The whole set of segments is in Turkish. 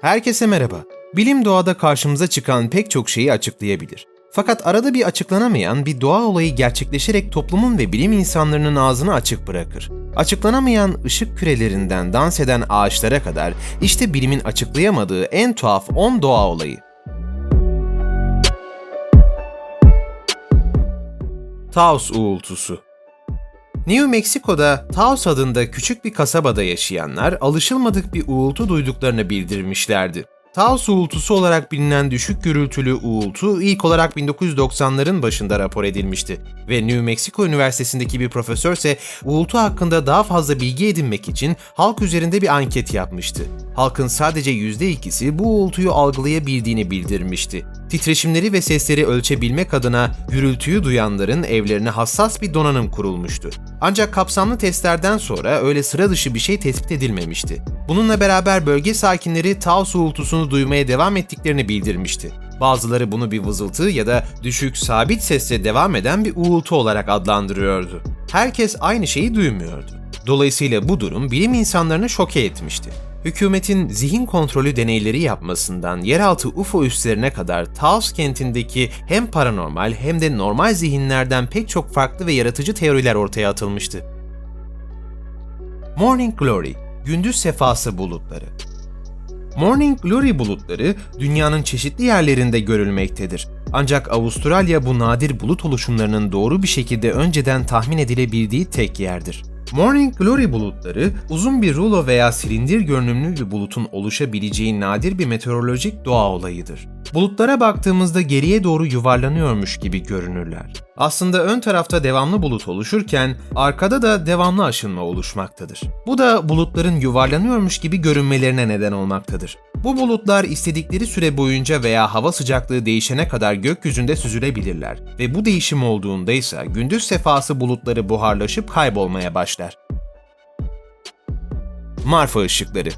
Herkese merhaba. Bilim doğada karşımıza çıkan pek çok şeyi açıklayabilir. Fakat arada bir açıklanamayan bir doğa olayı gerçekleşerek toplumun ve bilim insanlarının ağzını açık bırakır. Açıklanamayan ışık kürelerinden dans eden ağaçlara kadar işte bilimin açıklayamadığı en tuhaf 10 doğa olayı. Taos uğultusu New Mexico'da Taos adında küçük bir kasabada yaşayanlar alışılmadık bir uğultu duyduklarını bildirmişlerdi. Taos uğultusu olarak bilinen düşük gürültülü uğultu ilk olarak 1990'ların başında rapor edilmişti ve New Mexico Üniversitesi'ndeki bir profesör ise uğultu hakkında daha fazla bilgi edinmek için halk üzerinde bir anket yapmıştı. Halkın sadece %2'si bu uğultuyu algılayabildiğini bildirmişti. Titreşimleri ve sesleri ölçebilmek adına gürültüyü duyanların evlerine hassas bir donanım kurulmuştu. Ancak kapsamlı testlerden sonra öyle sıra dışı bir şey tespit edilmemişti. Bununla beraber bölge sakinleri Taos uğultusunu duymaya devam ettiklerini bildirmişti. Bazıları bunu bir vızıltı ya da düşük sabit sesle devam eden bir uğultu olarak adlandırıyordu. Herkes aynı şeyi duymuyordu. Dolayısıyla bu durum bilim insanlarını şoke etmişti. Hükümetin zihin kontrolü deneyleri yapmasından yeraltı UFO üslerine kadar Taos kentindeki hem paranormal hem de normal zihinlerden pek çok farklı ve yaratıcı teoriler ortaya atılmıştı. Morning Glory, gündüz sefası bulutları. Morning Glory bulutları dünyanın çeşitli yerlerinde görülmektedir. Ancak Avustralya bu nadir bulut oluşumlarının doğru bir şekilde önceden tahmin edilebildiği tek yerdir. Morning Glory bulutları uzun bir rulo veya silindir görünümlü bir bulutun oluşabileceği nadir bir meteorolojik doğa olayıdır. Bulutlara baktığımızda geriye doğru yuvarlanıyormuş gibi görünürler. Aslında ön tarafta devamlı bulut oluşurken arkada da devamlı aşınma oluşmaktadır. Bu da bulutların yuvarlanıyormuş gibi görünmelerine neden olmaktadır. Bu bulutlar istedikleri süre boyunca veya hava sıcaklığı değişene kadar gökyüzünde süzülebilirler ve bu değişim olduğunda ise gündüz sefası bulutları buharlaşıp kaybolmaya başlar. Marfa ışıkları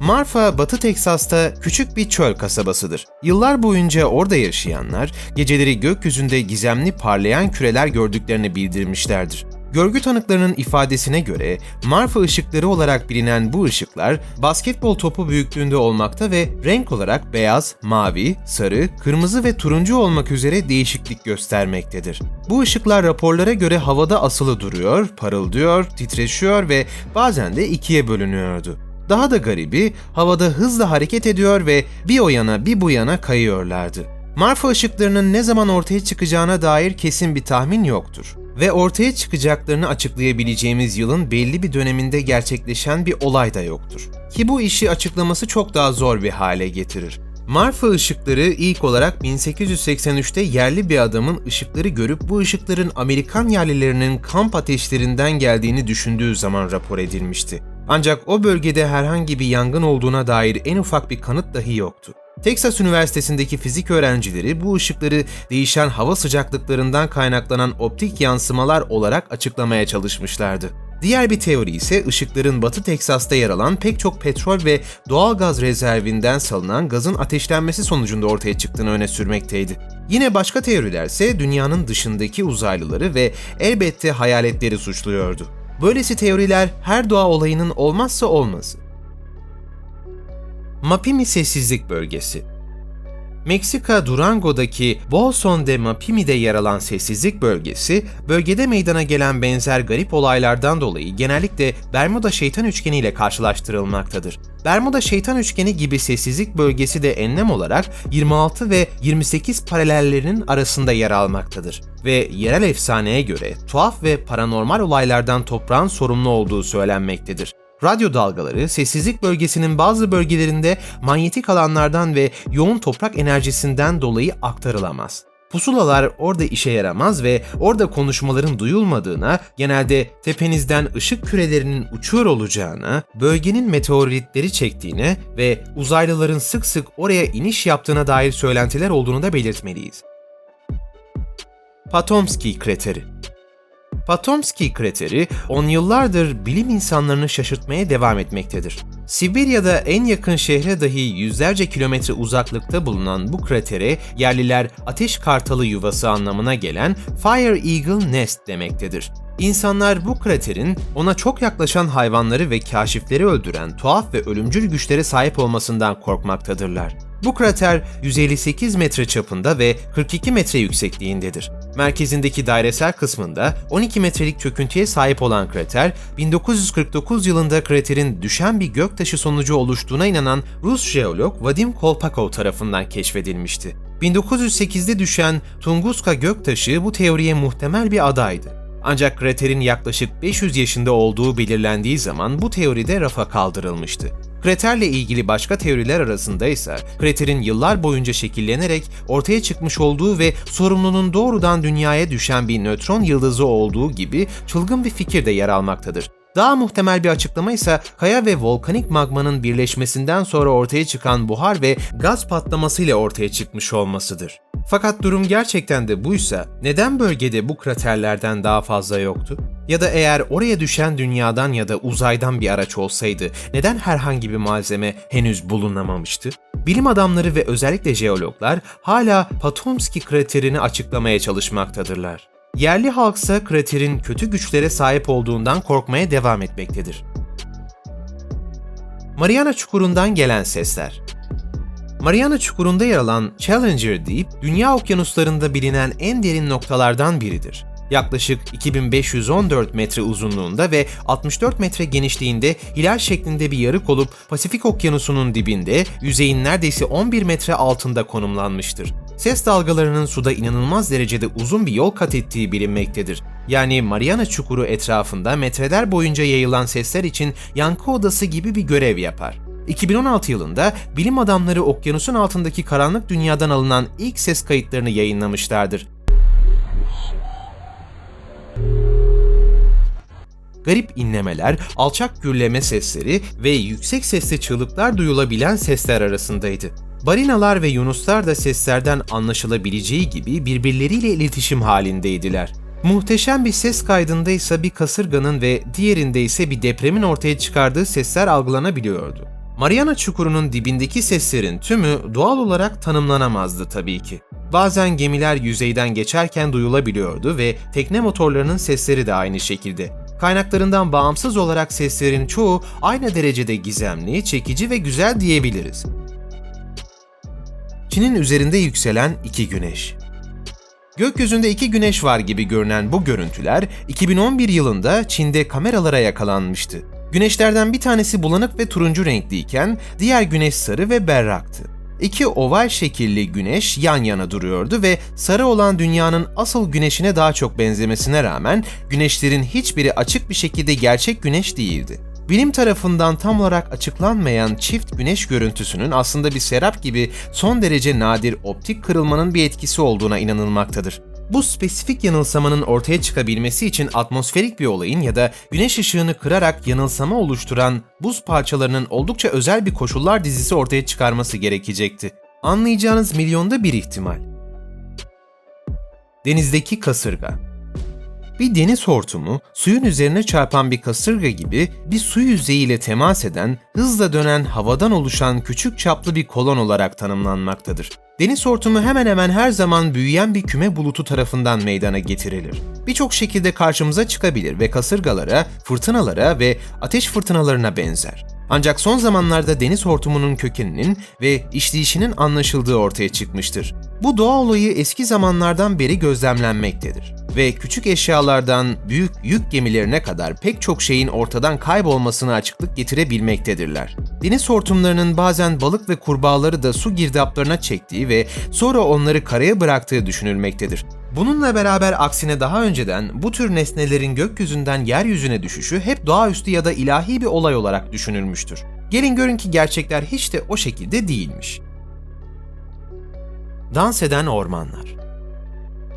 Marfa, Batı Teksas'ta küçük bir çöl kasabasıdır. Yıllar boyunca orada yaşayanlar geceleri gökyüzünde gizemli parlayan küreler gördüklerini bildirmişlerdir. Görgü tanıklarının ifadesine göre Marfa ışıkları olarak bilinen bu ışıklar basketbol topu büyüklüğünde olmakta ve renk olarak beyaz, mavi, sarı, kırmızı ve turuncu olmak üzere değişiklik göstermektedir. Bu ışıklar raporlara göre havada asılı duruyor, parıldıyor, titreşiyor ve bazen de ikiye bölünüyordu. Daha da garibi havada hızla hareket ediyor ve bir o yana bir bu yana kayıyorlardı. Marfa ışıklarının ne zaman ortaya çıkacağına dair kesin bir tahmin yoktur ve ortaya çıkacaklarını açıklayabileceğimiz yılın belli bir döneminde gerçekleşen bir olay da yoktur. Ki bu işi açıklaması çok daha zor bir hale getirir. Marfa ışıkları ilk olarak 1883'te yerli bir adamın ışıkları görüp bu ışıkların Amerikan yerlilerinin kamp ateşlerinden geldiğini düşündüğü zaman rapor edilmişti. Ancak o bölgede herhangi bir yangın olduğuna dair en ufak bir kanıt dahi yoktu. Texas Üniversitesi'ndeki fizik öğrencileri bu ışıkları değişen hava sıcaklıklarından kaynaklanan optik yansımalar olarak açıklamaya çalışmışlardı. Diğer bir teori ise ışıkların Batı Teksas'ta yer alan pek çok petrol ve doğal gaz rezervinden salınan gazın ateşlenmesi sonucunda ortaya çıktığını öne sürmekteydi. Yine başka teoriler ise dünyanın dışındaki uzaylıları ve elbette hayaletleri suçluyordu. Böylesi teoriler her doğa olayının olmazsa olmazı. Mapimi Sessizlik Bölgesi Meksika Durango'daki Bolson de Mapimi'de yer alan sessizlik bölgesi, bölgede meydana gelen benzer garip olaylardan dolayı genellikle Bermuda Şeytan Üçgeni ile karşılaştırılmaktadır. Bermuda Şeytan Üçgeni gibi sessizlik bölgesi de enlem olarak 26 ve 28 paralellerinin arasında yer almaktadır ve yerel efsaneye göre tuhaf ve paranormal olaylardan toprağın sorumlu olduğu söylenmektedir. Radyo dalgaları sessizlik bölgesinin bazı bölgelerinde manyetik alanlardan ve yoğun toprak enerjisinden dolayı aktarılamaz. Pusulalar orada işe yaramaz ve orada konuşmaların duyulmadığına, genelde tepenizden ışık kürelerinin uçuyor olacağına, bölgenin meteoritleri çektiğine ve uzaylıların sık sık oraya iniş yaptığına dair söylentiler olduğunu da belirtmeliyiz. Patomski krateri Patomski krateri on yıllardır bilim insanlarını şaşırtmaya devam etmektedir. Sibirya'da en yakın şehre dahi yüzlerce kilometre uzaklıkta bulunan bu kratere yerliler ateş kartalı yuvası anlamına gelen Fire Eagle Nest demektedir. İnsanlar bu kraterin ona çok yaklaşan hayvanları ve kaşifleri öldüren tuhaf ve ölümcül güçlere sahip olmasından korkmaktadırlar. Bu krater 158 metre çapında ve 42 metre yüksekliğindedir. Merkezindeki dairesel kısmında 12 metrelik çöküntüye sahip olan krater, 1949 yılında kraterin düşen bir göktaşı sonucu oluştuğuna inanan Rus jeolog Vadim Kolpakov tarafından keşfedilmişti. 1908'de düşen Tunguska göktaşı bu teoriye muhtemel bir adaydı. Ancak kraterin yaklaşık 500 yaşında olduğu belirlendiği zaman bu teori de rafa kaldırılmıştı. Kraterle ilgili başka teoriler arasında ise kraterin yıllar boyunca şekillenerek ortaya çıkmış olduğu ve sorumlunun doğrudan dünyaya düşen bir nötron yıldızı olduğu gibi çılgın bir fikir de yer almaktadır. Daha muhtemel bir açıklama ise kaya ve volkanik magmanın birleşmesinden sonra ortaya çıkan buhar ve gaz patlamasıyla ortaya çıkmış olmasıdır. Fakat durum gerçekten de buysa neden bölgede bu kraterlerden daha fazla yoktu? Ya da eğer oraya düşen dünyadan ya da uzaydan bir araç olsaydı neden herhangi bir malzeme henüz bulunamamıştı? Bilim adamları ve özellikle jeologlar hala Patomski kraterini açıklamaya çalışmaktadırlar. Yerli halksa kraterin kötü güçlere sahip olduğundan korkmaya devam etmektedir. Mariana Çukuru'ndan gelen sesler Mariana Çukuru'nda yer alan Challenger Deep, dünya okyanuslarında bilinen en derin noktalardan biridir. Yaklaşık 2514 metre uzunluğunda ve 64 metre genişliğinde hilal şeklinde bir yarık olup Pasifik Okyanusu'nun dibinde yüzeyin neredeyse 11 metre altında konumlanmıştır. Ses dalgalarının suda inanılmaz derecede uzun bir yol kat ettiği bilinmektedir. Yani Mariana Çukuru etrafında metreler boyunca yayılan sesler için yankı odası gibi bir görev yapar. 2016 yılında bilim adamları okyanusun altındaki karanlık dünyadan alınan ilk ses kayıtlarını yayınlamışlardır. Garip inlemeler, alçak gürleme sesleri ve yüksek sesli çığlıklar duyulabilen sesler arasındaydı. Balinalar ve yunuslar da seslerden anlaşılabileceği gibi birbirleriyle iletişim halindeydiler. Muhteşem bir ses kaydında ise bir kasırganın ve diğerinde ise bir depremin ortaya çıkardığı sesler algılanabiliyordu. Mariana Çukuru'nun dibindeki seslerin tümü doğal olarak tanımlanamazdı tabii ki. Bazen gemiler yüzeyden geçerken duyulabiliyordu ve tekne motorlarının sesleri de aynı şekilde. Kaynaklarından bağımsız olarak seslerin çoğu aynı derecede gizemli, çekici ve güzel diyebiliriz. Çin'in üzerinde yükselen iki güneş. Gökyüzünde iki güneş var gibi görünen bu görüntüler 2011 yılında Çin'de kameralara yakalanmıştı. Güneşlerden bir tanesi bulanık ve turuncu renkliyken diğer güneş sarı ve berraktı. İki oval şekilli güneş yan yana duruyordu ve sarı olan dünyanın asıl güneşine daha çok benzemesine rağmen güneşlerin hiçbiri açık bir şekilde gerçek güneş değildi. Bilim tarafından tam olarak açıklanmayan çift güneş görüntüsünün aslında bir serap gibi son derece nadir optik kırılmanın bir etkisi olduğuna inanılmaktadır. Bu spesifik yanılsamanın ortaya çıkabilmesi için atmosferik bir olayın ya da güneş ışığını kırarak yanılsama oluşturan buz parçalarının oldukça özel bir koşullar dizisi ortaya çıkarması gerekecekti. Anlayacağınız milyonda bir ihtimal. Denizdeki kasırga bir deniz hortumu, suyun üzerine çarpan bir kasırga gibi bir su yüzeyiyle temas eden, hızla dönen havadan oluşan küçük çaplı bir kolon olarak tanımlanmaktadır. Deniz hortumu hemen hemen her zaman büyüyen bir küme bulutu tarafından meydana getirilir. Birçok şekilde karşımıza çıkabilir ve kasırgalara, fırtınalara ve ateş fırtınalarına benzer. Ancak son zamanlarda deniz hortumunun kökeninin ve işleyişinin anlaşıldığı ortaya çıkmıştır. Bu doğa olayı eski zamanlardan beri gözlemlenmektedir ve küçük eşyalardan büyük yük gemilerine kadar pek çok şeyin ortadan kaybolmasına açıklık getirebilmektedirler. Deniz hortumlarının bazen balık ve kurbağaları da su girdaplarına çektiği ve sonra onları karaya bıraktığı düşünülmektedir. Bununla beraber aksine daha önceden bu tür nesnelerin gökyüzünden yeryüzüne düşüşü hep doğaüstü ya da ilahi bir olay olarak düşünülmüştür. Gelin görün ki gerçekler hiç de o şekilde değilmiş. Dans eden ormanlar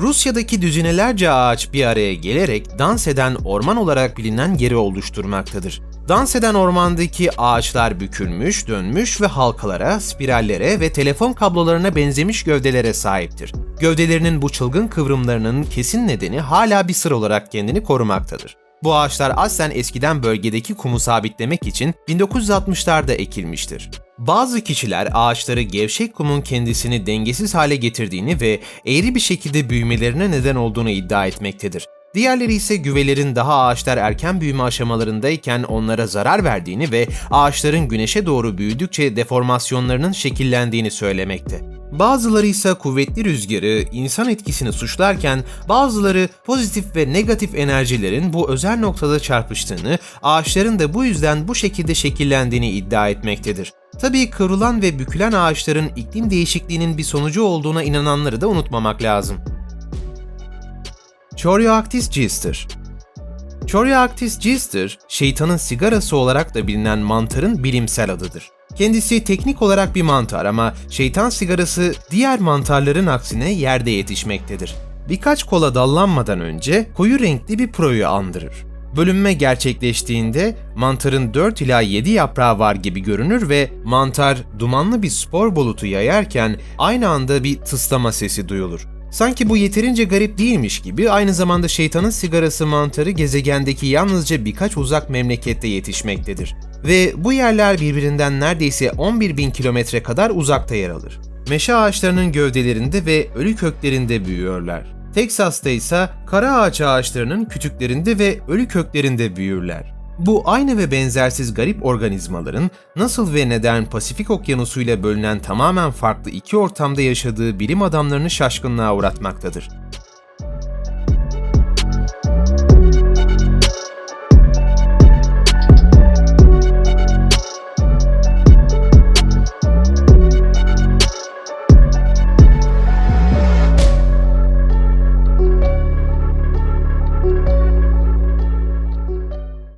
Rusya'daki düzinelerce ağaç bir araya gelerek dans eden orman olarak bilinen yeri oluşturmaktadır. Dans eden ormandaki ağaçlar bükülmüş, dönmüş ve halkalara, spirallere ve telefon kablolarına benzemiş gövdelere sahiptir. Gövdelerinin bu çılgın kıvrımlarının kesin nedeni hala bir sır olarak kendini korumaktadır. Bu ağaçlar aslen eskiden bölgedeki kumu sabitlemek için 1960'larda ekilmiştir. Bazı kişiler ağaçları gevşek kumun kendisini dengesiz hale getirdiğini ve eğri bir şekilde büyümelerine neden olduğunu iddia etmektedir. Diğerleri ise güvelerin daha ağaçlar erken büyüme aşamalarındayken onlara zarar verdiğini ve ağaçların güneşe doğru büyüdükçe deformasyonlarının şekillendiğini söylemekte. Bazıları ise kuvvetli rüzgarı, insan etkisini suçlarken bazıları pozitif ve negatif enerjilerin bu özel noktada çarpıştığını, ağaçların da bu yüzden bu şekilde şekillendiğini iddia etmektedir. Tabii kıvrılan ve bükülen ağaçların iklim değişikliğinin bir sonucu olduğuna inananları da unutmamak lazım. Chorioactis gister Chorioactis gister, şeytanın sigarası olarak da bilinen mantarın bilimsel adıdır. Kendisi teknik olarak bir mantar ama şeytan sigarası diğer mantarların aksine yerde yetişmektedir. Birkaç kola dallanmadan önce koyu renkli bir proyu andırır. Bölünme gerçekleştiğinde mantarın 4 ila 7 yaprağı var gibi görünür ve mantar dumanlı bir spor bulutu yayarken aynı anda bir tıslama sesi duyulur. Sanki bu yeterince garip değilmiş gibi aynı zamanda şeytanın sigarası mantarı gezegendeki yalnızca birkaç uzak memlekette yetişmektedir. Ve bu yerler birbirinden neredeyse 11 bin kilometre kadar uzakta yer alır. Meşe ağaçlarının gövdelerinde ve ölü köklerinde büyüyorlar. Teksas'ta ise kara ağaç ağaçlarının kütüklerinde ve ölü köklerinde büyürler. Bu aynı ve benzersiz garip organizmaların nasıl ve neden Pasifik Okyanusu ile bölünen tamamen farklı iki ortamda yaşadığı bilim adamlarını şaşkınlığa uğratmaktadır.